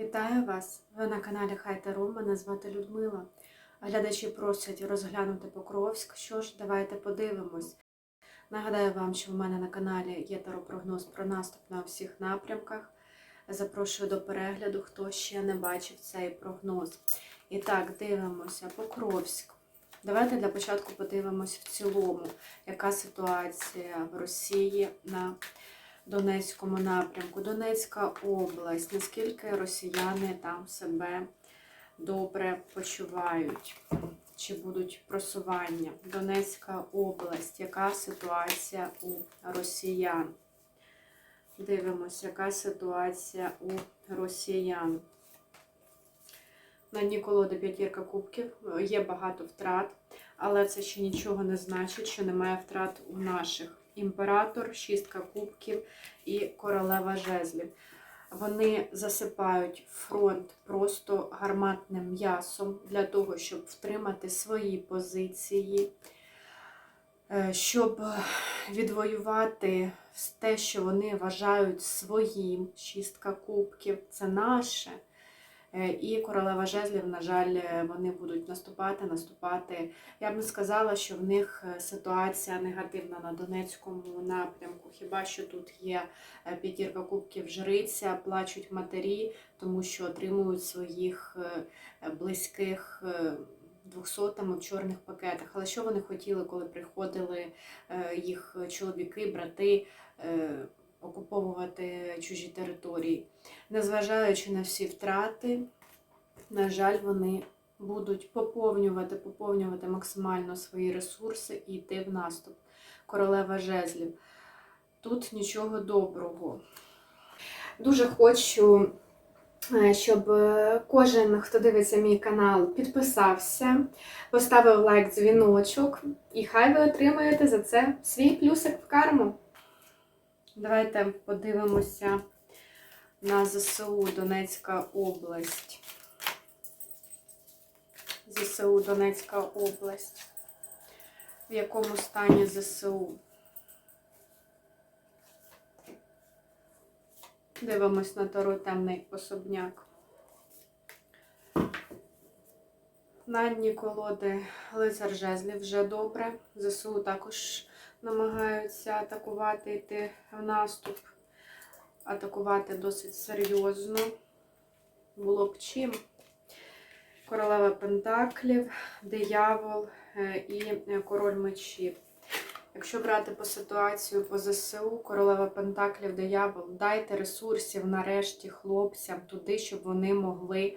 Вітаю вас! Ви на каналі Хай Таро, мене звати Людмила. Глядачі просять розглянути Покровськ. Що ж, давайте подивимось. Нагадаю вам, що в мене на каналі є таро-прогноз про наступ на всіх напрямках. Запрошую до перегляду, хто ще не бачив цей прогноз. І так, дивимося. Покровськ. Давайте для початку подивимось в цілому, яка ситуація в Росії на Донецькому напрямку. Донецька область, наскільки росіяни там себе добре почувають, чи будуть просування. Донецька область, яка ситуація у росіян? Дивимося, яка ситуація у росіян. На дні колоди п'ятірка кубків є багато втрат, але це ще нічого не значить, що немає втрат у наших. Імператор, шістка кубків і королева жезлів. Вони засипають фронт просто гарматним м'ясом для того, щоб втримати свої позиції, е, щоб відвоювати те, що вони вважають своїм. Шістка кубків це наше. Е, І королева жезлів, на жаль, е, вони будуть наступати, наступати. Я б не сказала, що в них е, ситуація негативна на Донецькому напрямку. Хіба що тут є п'ятірка кубків жриця, плачуть матері, тому що отримують своїх близьких двохсотами в чорних пакетах. Але що вони хотіли, коли приходили їх чоловіки, брати? Окуповувати чужі території. Незважаючи на всі втрати, на жаль, вони будуть поповнювати, поповнювати максимально свої ресурси і йти в наступ. Королева жезлів. Тут нічого доброго. Дуже хочу, е, щоб е, кожен, хто дивиться мій канал, підписався, поставив лайк, дзвіночок, і хай ви отримаєте за це свій плюсик в карму. Давайте подивимося на ЗСУ Донецька область. ЗСУ Донецька область. В якому стані ЗСУ? Дивимось на Таро темний особняк. На дні колоди лицар жезлів вже добре. ЗСУ також намагаються атакувати, йти в наступ, атакувати досить серйозно. Було б чим. Королева Пентаклів, диявол е, і е, король мечів. Якщо брати по ситуацію по ЗСУ, королева Пентаклів, диявол, дайте ресурсів нарешті хлопцям туди, щоб вони могли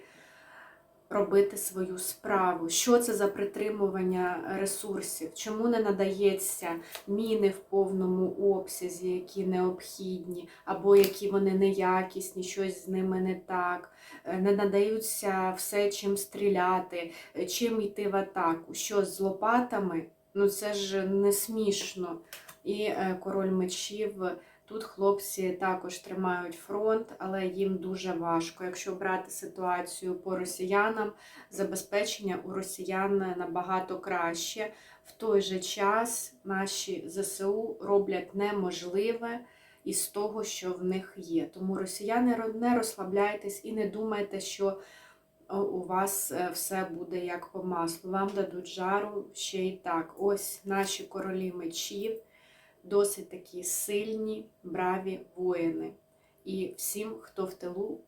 робити свою справу. Що це за притримування ресурсів? Чому не надається міни в повному обсязі, які необхідні, або які вони неякісні, щось з ними не так. Е, Не надаються все, чим стріляти, е, чим йти в атаку. Що з лопатами? Ну це ж не смішно. І е, король мечів. Тут хлопці також тримають фронт, але їм дуже важко. Якщо брати ситуацію по росіянам, забезпечення у росіян набагато краще. В той же час наші ЗСУ роблять неможливе із того, що в них є. Тому росіяни не розслабляйтесь і не думайте, що у вас е, все буде як по маслу. Вам дадуть жару ще й так. Ось наші королі мечів досить такі сильні, браві воїни. І всім, хто в тилу,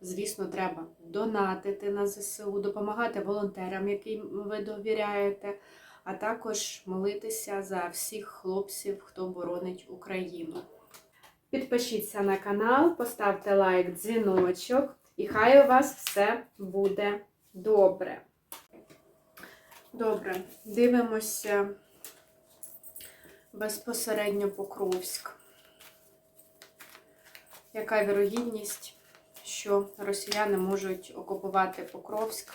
звісно, треба донатити на ЗСУ, допомагати волонтерам, яким ви довіряєте, а також молитися за всіх хлопців, хто боронить Україну. Підпишіться на канал, поставте лайк, дзвіночок, і хай у вас все буде добре. Добре, дивимося безпосередньо Покровськ. Яка вірогідність, що росіяни можуть окупувати Покровськ?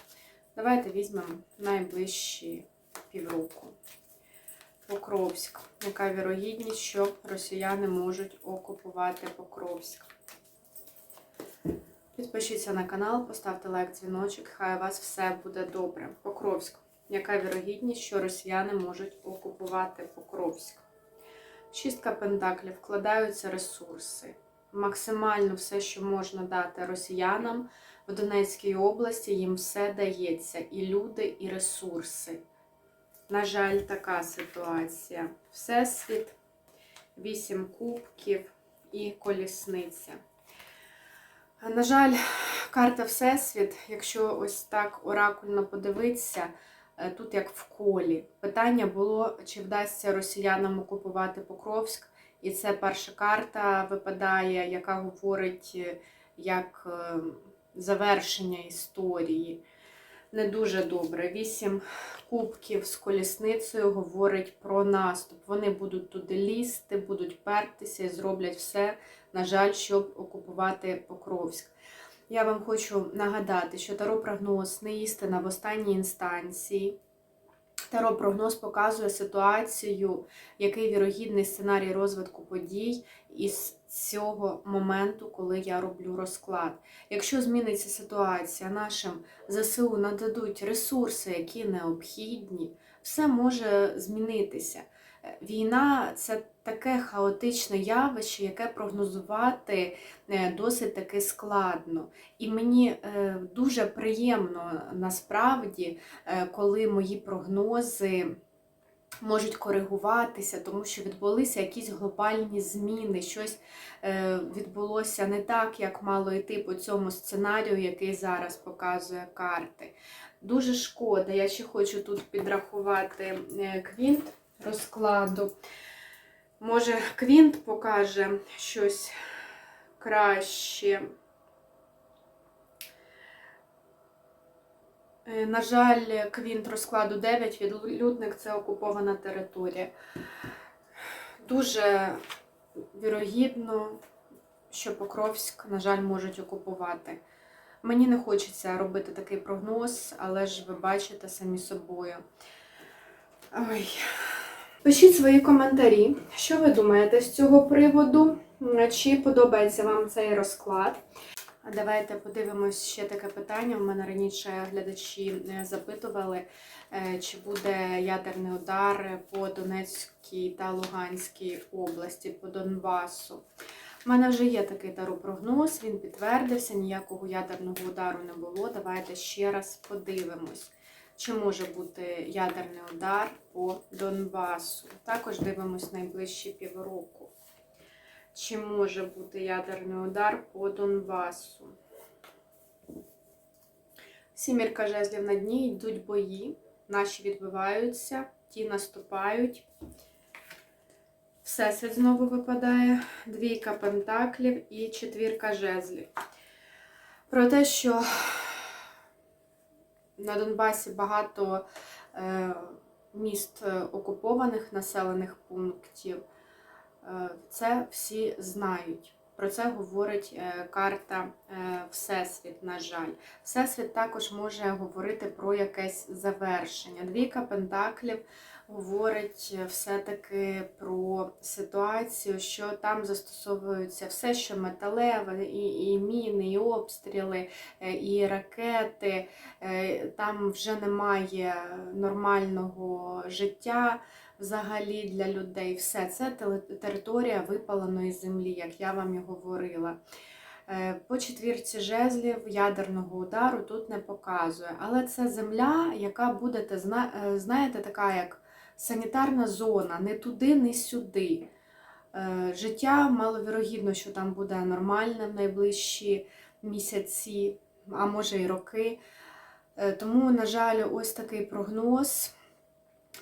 Давайте візьмемо найближчі півроку. Покровськ. Яка вірогідність, що росіяни можуть окупувати Покровськ? Підпишіться на канал, поставте лайк, дзвіночок, хай у вас все буде добре. Покровськ. Яка вірогідність, що росіяни можуть окупувати Покровськ? Шістка пентаклів, вкладаються ресурси. максимально все, що можна дати росіянам в Донецькій області, їм все дається. І люди, і ресурси. На жаль, така ситуація. Всесвіт, вісім кубків і колісниця. На жаль, карта Всесвіт, якщо ось так оракульно подивитися, тут як в колі. Питання було, чи вдасться росіянам окупувати Покровськ. І це перша карта випадає, яка говорить е, як е, завершення історії. Не дуже добре. Вісім кубків з колісницею говорить про наступ. Вони будуть туди лізти, будуть пертися і зроблять все, на жаль, щоб окупувати Покровськ. Я вам хочу нагадати, що таро прогноз не істина в останній інстанції. Таро прогноз показує ситуацію, який вірогідний сценарій розвитку подій із цього моменту, коли я роблю розклад. Якщо зміниться ситуація, нашим ЗСУ нададуть ресурси, які необхідні, все може змінитися. Війна це таке хаотичне явище, яке прогнозувати е, досить таки складно. І мені е, дуже приємно насправді, е, коли мої прогнози можуть коригуватися, тому що відбулися якісь глобальні зміни, щось відбулося не так, як мало йти по цьому сценарію, який зараз показує карти. Дуже шкода, я ще хочу тут підрахувати квінт розкладу. Може, квінт покаже щось краще. Е, На жаль, квінт розкладу 9, відлюдник це окупована територія. Дуже вірогідно, що Покровськ, на жаль, можуть окупувати. Мені не хочеться робити такий прогноз, але ж ви бачите самі собою. Ой. Пишіть свої коментарі, що ви думаєте з цього приводу, чи подобається вам цей розклад. Давайте подивимось ще таке питання. У мене раніше глядачі е, запитували, е, чи буде ядерний удар по Донецькій та Луганській області, по Донбасу. У мене вже є такий таропрогноз, він підтвердився, ніякого ядерного удару не було. Давайте ще раз подивимось, чи може бути ядерний удар по Донбасу. Також дивимось найближчі півроку. Чи може бути ядерний удар по Донбасу? Сімірка жезлів на дні, йдуть бої, наші відбиваються, ті наступають. Всесвіт знову випадає, двійка пентаклів і четвірка жезлів. Про те, що на Донбасі багато е, міст е, окупованих населених пунктів. Е, Це всі знають. Про це говорить карта Всесвіт, на жаль. Всесвіт також може говорити про якесь завершення. Двійка Пентаклів говорить все-таки про ситуацію, що там застосовується все, що металеве, і, і міни, обстріли, е, і ракети. Е, Там вже немає нормального життя взагалі для людей. Все це територія випаленої землі, як я вам і говорила. Е, По четвірці жезлів ядерного удару тут не показує. Але це земля, яка буде, знаєте, така як санітарна зона, не туди, не сюди. Життя маловірогідно, що там буде нормальне в найближчі місяці, а може й роки. Е, Тому, на жаль, ось такий прогноз.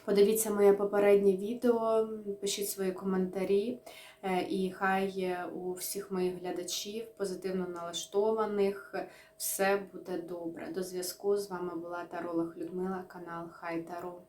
Подивіться моє попереднє відео, пишіть свої коментарі, е, і хай у всіх моїх глядачів, позитивно налаштованих, все буде добре. До зв'язку з вами була Таролог Людмила, канал Хай Таро.